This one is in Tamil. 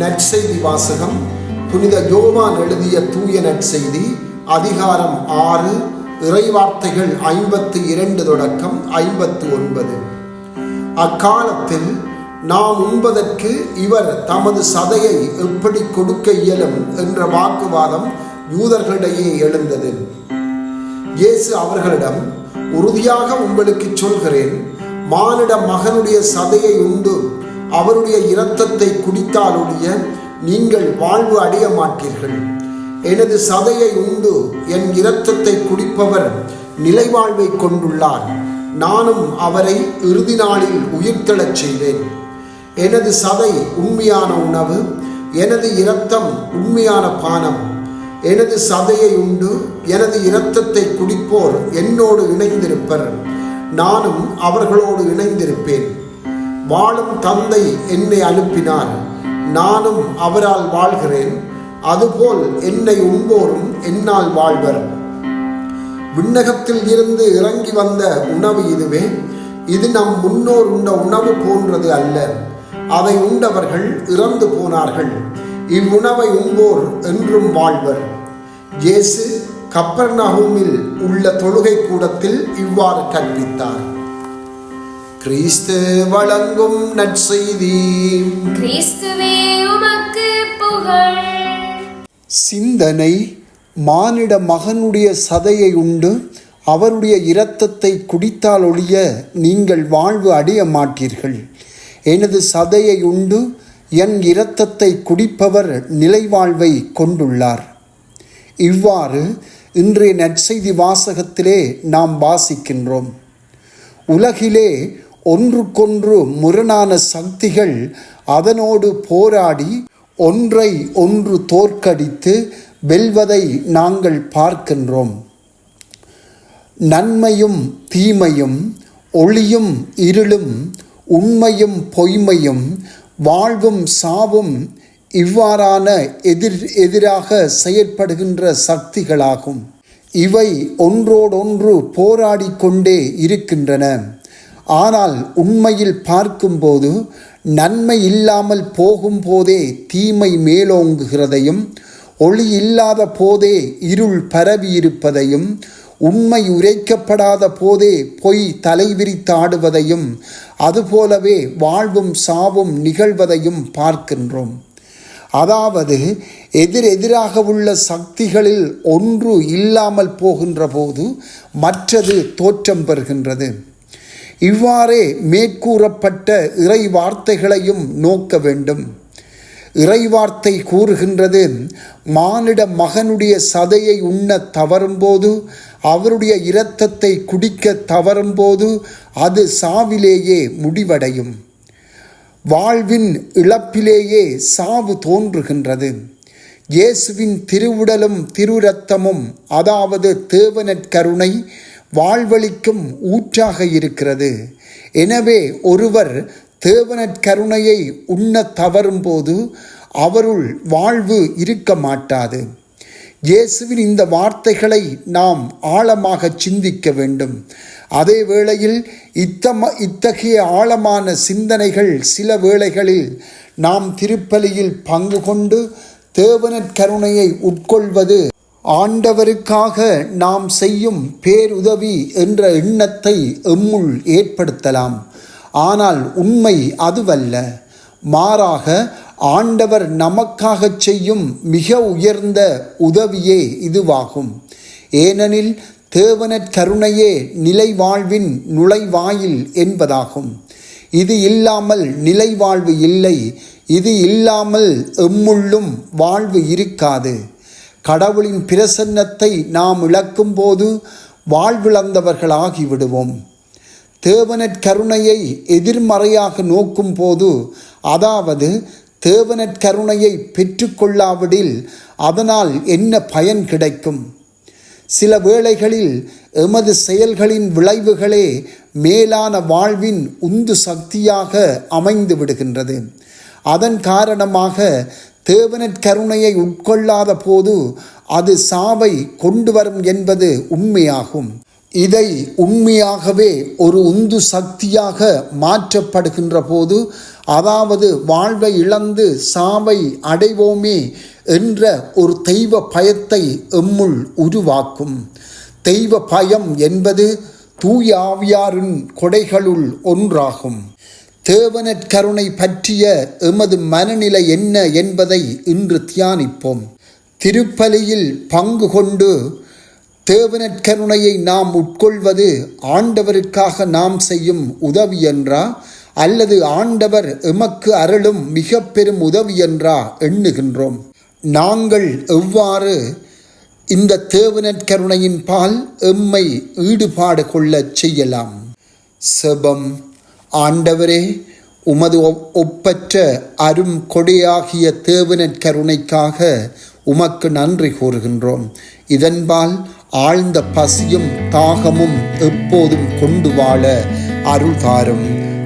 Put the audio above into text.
நற்செய்தி வாசகம் புனித யோவான் எழுதிய தூய நற்செய்தி அதிகாரம் ஆறு இறைவார்த்தைகள் ஐம்பத்து இரண்டு தொடக்கம் ஐம்பத்து ஒன்பது. அக்காலத்தில் நாம் உண்பதற்கு இவர் தமது சதையை எப்படி கொடுக்க இயலும் என்ற வாக்குவாதம் யூதர்களிடையே எழுந்தது. இயேசு அவர்களிடம் உறுதியாக உங்களுக்கு சொல்கிறேன் மானிட மகனுடைய சதையை உண்டு அவருடைய இரத்தத்தை குடித்தாலொழிய நீங்கள் வாழ்வு அடைய மாட்டீர்கள். எனது சதையை உண்டு என் இரத்தத்தை குடிப்பவர் நிலைவாழ்வை கொண்டுள்ளார். நானும் அவரை இறுதி நாளில் உயிர்த்தெழச் செய்வேன். எனது சதை உண்மையான உணவு எனது இரத்தம் உண்மையான பானம். எனது சதையை உண்டு எனது இரத்தத்தை குடிப்போர் என்னோடு இணைந்திருப்பர். நானும் அவர்களோடு இணைந்திருப்பேன். வாழும் தந்தை என்னை அனுப்பினார். நானும் அவரால் வாழ்கிறேன். அதுபோல் என்னை உண்போரும் என்னால் வாழ்வர். விண்ணகத்தில் இருந்து இறங்கி வந்த உணவு இதுவே. இது நம் முன்னோர் உண்ட உணவு போன்றது அல்ல. அதை உண்டவர்கள் இறந்து போனார்கள். இவ்வுணவை உண்போர் என்றும் வாழ்வர். இயேசு கப்பர்நகூமில் உள்ள தொழுகை கூடத்தில் இவ்வாறு கற்பித்தார். கிறிஸ்து வழங்கும் நற்செய்தி. கிறிஸ்துவே உமக்கு புகழ். சிந்தனை மானிட மகனுடைய சதையை உண்டு அவருடைய இரத்தத்தை குடித்தால் ஒழிய நீங்கள் வாழ்வு அடைய மாட்டீர்கள். எனது சதையை உண்டு என் இரத்தத்தை குடிப்பவர் நிலைவாழ்வை கொண்டுள்ளார். இவ்வாறு இன்றைய நற்செய்தி வாசகத்திலே நாம் வாசிக்கின்றோம். உலகிலே ஒன்றுக்கொன்று முரணான சக்திகள் அதனோடு போராடி ஒன்றை ஒன்று தோற்கடித்து வெல்வதை நாங்கள் பார்க்கின்றோம். நன்மையும் தீமையும் ஒளியும் இருளும் உண்மையும் பொய்மையும் வாழ்வும் சாவும் இவ்வாறான எதிர் எதிராக செயற்படுகின்ற சக்திகளாகும். இவை ஒன்றோடொன்று போராடி கொண்டே இருக்கின்றன. ஆனால் உண்மையில் பார்க்கும்போது நன்மை இல்லாமல் போகும்போதே தீமை மேலோங்குகிறதையும் ஒளி இல்லாத போதே இருள் பரவி இருப்பதையும் உண்மை உரைக்கப்படாத போதே பொய் தலைவிரித்தாடுவதையும் அதுபோலவே வாழ்வும் சாவும் நிகழ்வதையும் பார்க்கின்றோம். அதாவது எதிர் எதிராக உள்ள சக்திகளில் ஒன்று இல்லாமல் போகின்ற போது மற்றது தோற்றம் பெறுகின்றது. இவ்வாறே மேற்கூறப்பட்ட இறை வார்த்தைகளையும் நோக்க வேண்டும். இறைவார்த்தை கூறுகின்றது மானிட மகனுடைய சதையை உண்ண தவறும்போது அவருடைய இரத்தத்தை குடிக்க தவறும்போது அது சாவிலேயே முடிவடையும். வாழ்வின் இழப்பிலேயே சாவு தோன்றுகின்றது. இயேசுவின் திருவுடலும் திருரத்தமும் அதாவது தேவனற்கருணை வாழ்வழிக்கும் ஊற்றாக இருக்கிறது. எனவே ஒருவர் தேவனற்கருணையை உண்ண தவறும்போது அவருள் வாழ்வு இருக்க மாட்டாது. இயேசுவின் இந்த வார்த்தைகளை நாம் ஆழமாக சிந்திக்க வேண்டும். அதே வேளையில் இத்தம இத்தகைய ஆழமான சிந்தனைகள் சில வேளைகளில் நாம் திருப்பலியில் பங்கு கொண்டு தேவனற்கருணையை உட்கொள்வது ஆண்டவருக்காக நாம் செய்யும் பேருதவி என்ற எண்ணத்தை எம்முள் ஏற்படுத்தலாம். ஆனால் உண்மை அதுவல்ல. மாறாக ஆண்டவர் நமக்காக செய்யும் மிக உயர்ந்த உதவியே இதுவாகும். ஏனெனில் தேவனற் கருணையே நிலை வாழ்வின் நுழைவாயில் என்பதாகும். இது இல்லாமல் நிலை வாழ்வு இல்லை. இது இல்லாமல் எம்முள்ளும் வாழ்வு இருக்காது. கடவுளின் பிரசன்னத்தை நாம் இழக்கும்போது வாழ்விழந்தவர்களாகி விடுவோம் தேவனற்கருணையை எதிர்மறையாக நோக்கும் போது அதாவது தேவனற்கருணையை பெற்றுக்கொள்ளாவிடில் அதனால் என்ன பயன் கிடைக்கும்? சில வேளைகளில் எமது செயல்களின் விளைவுகளே மேலான வாழ்வின் உந்து சக்தியாக அமைந்து விடுகின்றது. அதன் காரணமாக தேவனற் கருணையை உட்கொள்ளாத போது அது சாவை கொண்டு வரும் என்பது உண்மையாகும். இதை உண்மையாகவே ஒரு உந்து சக்தியாக மாற்றப்படுகின்ற போது அதாவது வாழ்வை இழந்து சாவை அடைவோமே என்ற ஒரு தெய்வ பயத்தை எம்முள் உருவாக்கும். தெய்வ பயம் என்பது தூயாவியாரின் கொடைகளுள் ஒன்றாகும். தேவனற்கருணை பற்றிய எமது மனநிலை என்ன என்பதை இன்று தியானிப்போம். திருப்பலியில் பங்கு கொண்டு தேவனற்கருணையை நாம் உட்கொள்வது ஆண்டவருக்காக நாம் செய்யும் உதவி என்றா? அல்லது ஆண்டவர் எமக்கு அருளும் மிக பெரும் உதவி என்றா எண்ணுகின்றோம். நாங்கள் எவ்வாறு இந்த தேவனற்கருணையின் பால் எம்மை ஈடுபாடு கொள்ளச் செய்யலாம்? செபம். ஆண்டவரே உமது ஒப்- ஒப்பற்ற அரும் கொடையாகிய தேவனற்கருணைக்காக உமக்கு நன்றி கூறுகின்றோம். இதன்பால் ஆழ்ந்த பசியும் தாகமும் எப்போதும் கொண்டு வாழ அருள் தாரும்